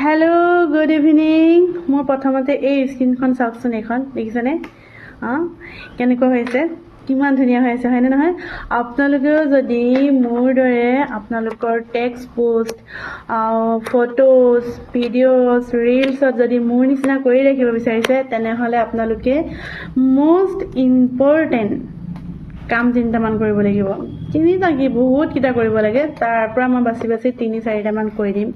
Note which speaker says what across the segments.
Speaker 1: Hello good evening মোৰ প্ৰথমতে এই স্ক্ৰীণখন চাওকচোন এইখন দেখিছেনে? অঁ কেনেকুৱা হৈছে? কিমান ধুনীয়া হৈ আছে হয়নে নহয়? আপোনালোকেও যদি মোৰ দৰে আপোনালোকৰ টেক্সট পোষ্ট ফটোজ ভিডিঅ'জ ৰিলছত যদি মোৰ নিচিনা কৰি ৰাখিব বিচাৰিছে তেনেহ'লে আপোনালোকে মষ্ট ইম্পৰ্টেণ্ট কাম তিনিটামান কৰিব লাগিব। তিনিটা কি বহুতকেইটা কৰিব লাগে তাৰ পৰা মই বাছি বাছি তিনি চাৰিটামান কৈ দিম।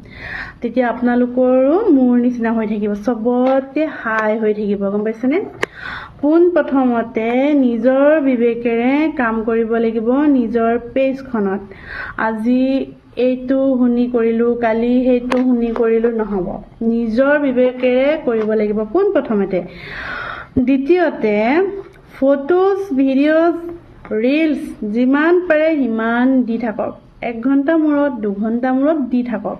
Speaker 1: তেতিয়া আপোনালোকৰো মোৰ নিচিনা হৈ থাকিব চবতে হাই হৈ থাকিব গম পাইছেনে? পোনপ্ৰথমতে নিজৰ বিবেকেৰে কাম কৰিব লাগিব নিজৰ পেজখনত। আজি এইটো শুনি কৰিলোঁ কালি সেইটো শুনি কৰিলোঁ নহ'ব। নিজৰ বিবেকেৰে কৰিব লাগিব পোনপ্ৰথমতে দ্বিতীয়তে ফটোজ ভিডিঅ'জ ৰিলছ যিমান পাৰে সিমান দি থাকক। এক ঘণ্টা মূৰত দুঘণ্টা মূৰত দি থাকক।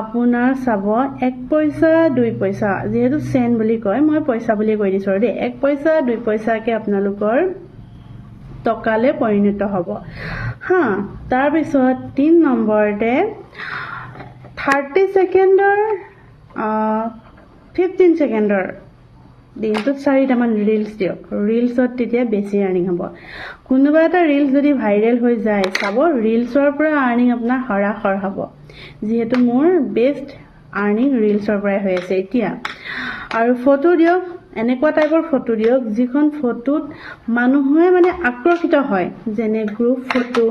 Speaker 1: আপোনাৰ চাব এক পইচা দুই পইচা। যিহেতু চেন বুলি কয় মই পইচা বুলি কৈ দিছোঁ আৰু দেই। এক পইচা দুই পইচাকৈ আপোনালোকৰ টকালৈ পৰিণত হ'ব। হা তাৰপিছত তিনি নম্বৰতে থাৰ্টি ছেকেণ্ডৰ ফিফটিন ছেকেণ্ডৰ দিনটোত চাৰিটামান ৰিলছ দিয়ক ৰিলছত তেতিয়া বেছি আৰ্নিং হ'ব। কোনোবা এটা ৰিলছ যদি ভাইৰেল হৈ যায় চাব ৰিলছৰ পৰা আৰ্নিং আপোনাৰ সৰাসৰ হ'ব। যিহেতু মোৰ বেষ্ট আৰ্নিং ৰিলছৰ পৰাই হৈ আছে এতিয়া। আৰু ফটো দিয়ক এনেকুৱা টাইপৰ ফটো দিয়ক যিখন ফটোত মানুহে মানে আকৰ্ষিত হয়। যেনে গ্ৰুপ ফটো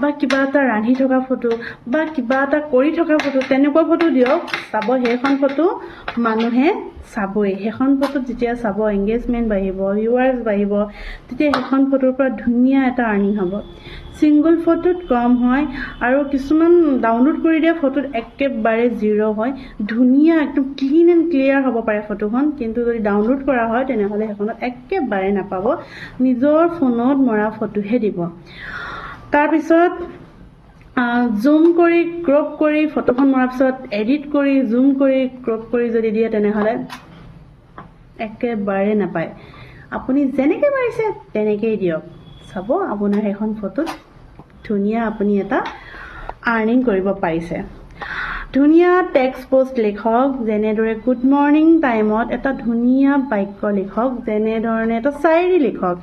Speaker 1: বা কিবা এটা ৰান্ধি থকা ফটো বা কিবা এটা কৰি থকা ফটো তেনেকুৱা ফটো দিয়ক। চাব সেইখন ফটো মানুহে চাবই। সেইখন ফটোত যেতিয়া চাব এংগেজমেণ্ট বাঢ়িব ভিউৱাৰ্ছ বাঢ়িব তেতিয়া সেইখন ফটোৰ পৰা ধুনীয়া এটা আৰ্নিং হ'ব। ছিংগল ফটোত কম হয় আৰু কিছুমান ডাউনলোড কৰি দিয়া ফটোত একেবাৰে জিৰ' হয়। ধুনীয়া একদম ক্লিন এণ্ড ক্লিয়াৰ হ'ব পাৰে ফটোখন কিন্তু যদি ডাউনলোড কৰা হয় তেনেহ'লে সেইখনত একেবাৰে নাপাব। নিজৰ ফোনত মৰা ফটোহে দিব। তাৰপিছত জুম কৰি ক্ৰপ কৰি ফটোখন মৰাৰ পিছত এডিট কৰি জুম কৰি ক্ৰপ কৰি যদি দিয়ে তেনেহ'লে একেবাৰে নাপায়। আপুনি যেনেকৈ পাৰিছে তেনেকেই দিয়ক। চাব আপোনাৰ সেইখন ফটোত ধুনীয়া আপুনি এটা আৰ্নিং কৰিব পাৰিছে। ধুনীয়া টেক্সট পোষ্ট লিখক যেনেদৰে গুড মৰ্ণিং টাইমত এটা ধুনীয়া বাক্য লিখক যেনেধৰণে এটা চায়েৰী লিখক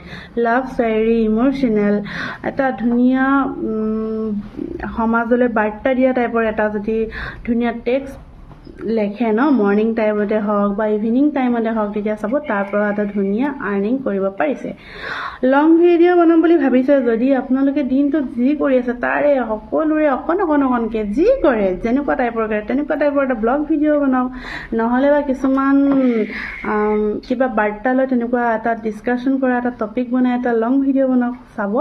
Speaker 1: লাভ চায়েৰী ইম'চনেল এটা ধুনীয়া সমাজলৈ বাৰ্তা দিয়া টাইপৰ এটা যদি ধুনীয়া টেক্সট লেখে ন মৰ্ণিং টাইমতে হওক বা ইভিনিং টাইমতে হওক তেতিয়া চাব তাৰ পৰা এটা ধুনীয়া আৰ্নিং কৰিব পাৰিছে। লং ভিডিঅ' বনাম বুলি ভাবিছে যদি আপোনালোকে দিনটোত যি কৰি আছে তাৰে সকলোৰে অকণ অকণ অকণকৈ যি কৰে যেনেকুৱা টাইপৰ কৰে তেনেকুৱা টাইপৰ এটা ব্লগ ভিডিঅ' বনাওক নহ'লে বা কিছুমান কিবা বাৰ্তা লৈ তেনেকুৱা এটা ডিছকাশ্যন কৰা এটা টপিক বনাই এটা লং ভিডিঅ' বনাওক চাব।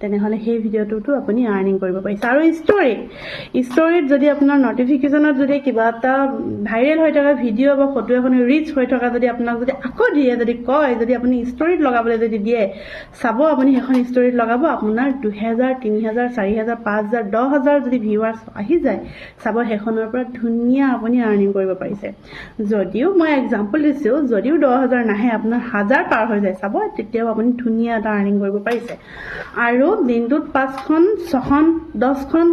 Speaker 1: তেনেহ'লে সেই ভিডিঅ'টোতো আপুনি আৰ্নিং কৰিব পাৰিছে। আৰু ষ্টৰিত ষ্টৰিত যদি আপোনাৰ নটিফিকেশ্যনত যদি কিবা এটা ভাইৰেল হৈ থকা ভিডিঅ' বা ফটো এখন ৰিচ হৈ থকা যদি আপোনাক যদি আকৌ দিয়ে যদি কয় যদি আপুনি ষ্টৰিত লগাবলৈ যদি দিয়ে চাব আপুনি সেইখন ষ্টৰিত লগাব আপোনাৰ দুহেজাৰ তিনি হাজাৰ চাৰি হাজাৰ পাঁচ হাজাৰ দহ হাজাৰ যদি ভিউৱাৰ্ছ আহি যায় চাব সেইখনৰ পৰা ধুনীয়া আপুনি আৰ্নিং কৰিব পাৰিছে। যদিও মই এক্সাম্পল দিছোঁ যদিও দহ হাজাৰ নাহে আপোনাৰ হাজাৰ পাৰ হৈ যায় চাব তেতিয়াও আপুনি ধুনীয়া এটা আৰ্নিং কৰিব পাৰিছে। আৰু দিনটোত পাঁচখন ছখন দহখন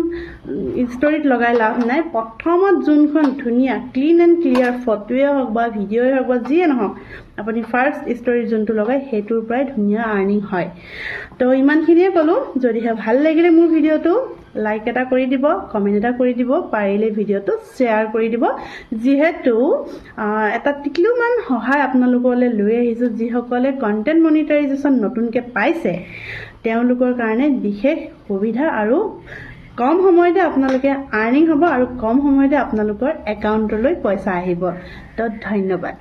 Speaker 1: ষ্টৰিত লগাই লাভ নাই প্ৰথমত যোনখন ধুনীয়া ক্লিন এণ্ড ক্লিয়াৰ ফটোৱে হওক বা ভিডিঅ'ই হওক বা যিয়ে নহওক আপুনি ফাৰ্ষ্ট ষ্টৰিত যোনটো লগায় সেইটোৰ পৰাই ধুনীয়া আৰ্নিং হয়। তো ইমানখিনিয়ে ক'লোঁ যদিহে ভাল লাগিলে মোৰ ভিডিঅ'টো লাইক এটা কৰি দিব কমেণ্ট এটা কৰি দিব পাৰিলে ভিডিঅ'টো শ্বেয়াৰ কৰি দিব। যিহেতু এটা টিকলুমান সহায় আপোনালোকলৈ লৈ আহিছোঁ যিসকলে কণ্টেণ্ট মনিটাইজেশ্যন নতুনকৈ পাইছে তেওঁলোকৰ কাৰণে বিশেষ সুবিধা আৰু কম সময়তে আপোনালোকে আৰ্নিং হ'ব আৰু কম সময়তে আপোনালোকৰ একাউণ্টলৈ পইচা আহিব। তো ধন্যবাদ।